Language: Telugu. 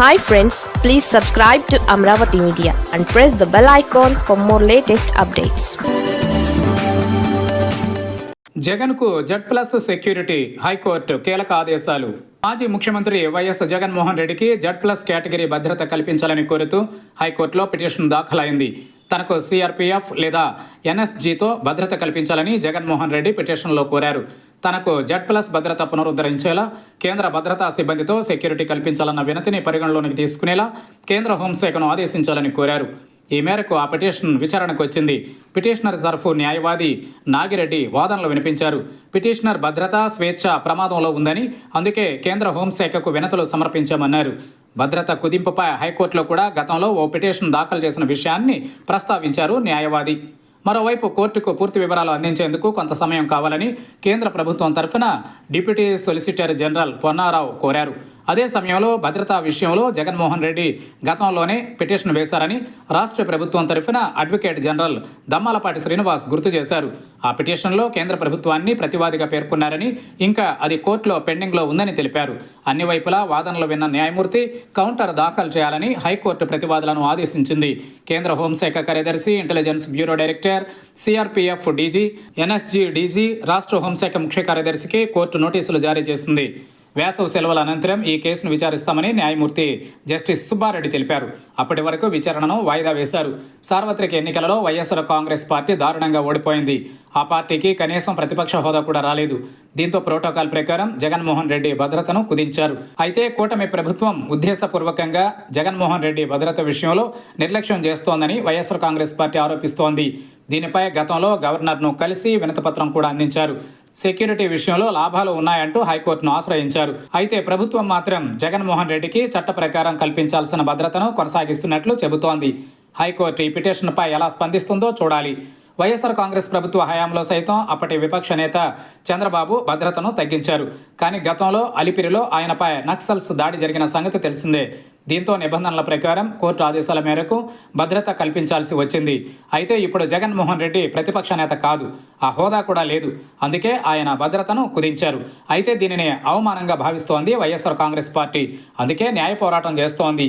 Hi friends please subscribe to Amaravati media and press the bell icon for more latest updates జగన్కు Z plus security high court కీలక ఆదేశాలు. మాజీ ముఖ్యమంత్రి వైఎస్ జగన్మోహన్ రెడ్డికి జెడ్ ప్లస్ కేటగిరీ భద్రత కల్పించాలని కోరుతూ హైకోర్టులో పిటిషన్ దాఖలైంది. తనకు సిఆర్పీఎఫ్ లేదా ఎన్ఎస్జీతో భద్రత కల్పించాలని జగన్మోహన్ రెడ్డి పిటిషన్లో కోరారు. తనకు జెడ్ ప్లస్ భద్రత పునరుద్ధరించేలా కేంద్ర భద్రతా సిబ్బందితో సెక్యూరిటీ కల్పించాలన్న వినతిని పరిగణలోనికి తీసుకునేలా కేంద్ర హోంశాఖను ఆదేశించాలని కోరారు. ఈ మేరకు ఆ పిటిషన్ విచారణకు వచ్చింది. పిటిషనర్ తరఫు న్యాయవాది నాగిరెడ్డి వాదనలు వినిపించారు. పిటిషనర్ భద్రత స్వేచ్ఛ ప్రమాదంలో ఉందని అందుకే కేంద్ర హోంశాఖకు వినతులు సమర్పించామన్నారు. భద్రత కుదింపుపై హైకోర్టులో కూడా గతంలో ఓ పిటిషన్ దాఖలు చేసిన విషయాన్ని ప్రస్తావించారు న్యాయవాది. మరోవైపు కోర్టుకు పూర్తి వివరాలు అందించేందుకు కొంత సమయం కావాలని కేంద్ర ప్రభుత్వం తరఫున డిప్యూటీ సొలిసిటర్ జనరల్ పొన్నారావు కోరారు. అదే సమయంలో భద్రతా విషయంలో జగన్మోహన్ రెడ్డి గతంలోనే పిటిషన్ వేశారని రాష్ట్ర ప్రభుత్వం తరఫున అడ్వకేట్ జనరల్ దమ్మాలపాటి శ్రీనివాస్ గుర్తు చేశారు. ఆ పిటిషన్లో కేంద్ర ప్రభుత్వాన్ని ప్రతివాదిగా పేర్కొన్నారని ఇంకా అది కోర్టులో పెండింగ్లో ఉందని తెలిపారు. అన్ని వైపులా వాదనలు విన్న న్యాయమూర్తి కౌంటర్ దాఖలు చేయాలని హైకోర్టు ప్రతివాదులను ఆదేశించింది. కేంద్ర హోంశాఖ కార్యదర్శి intelligence bureau director CRPF DG NSG DG రాష్ట్ర హోంశాఖ ముఖ్య కార్యదర్శికి కోర్టు నోటీసులు జారీ చేసింది. వేసవి సెలవుల అనంతరం ఈ కేసును విచారిస్తామని న్యాయమూర్తి జస్టిస్ సుబ్బారెడ్డి తెలిపారు. అప్పటి వరకు విచారణను వాయిదా వేశారు. సార్వత్రిక ఎన్నికలలో వైఎస్ఆర్ కాంగ్రెస్ పార్టీ దారుణంగా ఓడిపోయింది. ఆ పార్టీకి కనీసం ప్రతిపక్ష హోదా కూడా రాలేదు. దీంతో ప్రోటోకాల్ ప్రకారం జగన్మోహన్ రెడ్డి భద్రతను కుదించారు. అయితే కూటమి ప్రభుత్వం ఉద్దేశపూర్వకంగా జగన్మోహన్ రెడ్డి భద్రత విషయంలో నిర్లక్ష్యం చేస్తోందని వైఎస్ఆర్ కాంగ్రెస్ పార్టీ ఆరోపిస్తోంది. దీనిపై గతంలో గవర్నర్ను కలిసి వినతిపత్రం కూడా అందించారు. సెక్యూరిటీ విషయంలో లాభాలు ఉన్నాయంటూ హైకోర్టును ఆశ్రయించారు. అయితే ప్రభుత్వం మాత్రం జగన్మోహన్ రెడ్డికి చట్ట ప్రకారం కల్పించాల్సిన భద్రతను కొనసాగిస్తున్నట్లు చెబుతోంది. హైకోర్టు ఈ పిటిషన్పై ఎలా స్పందిస్తుందో చూడాలి. వైఎస్ఆర్ కాంగ్రెస్ ప్రభుత్వ హయాంలో సైతం అప్పటి విపక్ష నేత చంద్రబాబు భద్రతను తగ్గించారు. కానీ గతంలో అలిపిరిలో ఆయనపై నక్సల్స్ దాడి జరిగిన సంగతి తెలిసిందే. దీంతో నిబంధనల ప్రకారం కోర్టు ఆదేశాల మేరకు భద్రత కల్పించాల్సి వచ్చింది. అయితే ఇప్పుడు జగన్మోహన్ రెడ్డి ప్రతిపక్ష నేత కాదు. ఆ హోదా కూడా లేదు. అందుకే ఆయన భద్రతను కుదించారు. అయితే దీనిని అవమానంగా భావిస్తోంది వైఎస్ఆర్ కాంగ్రెస్ పార్టీ. అందుకే న్యాయ పోరాటం చేస్తోంది.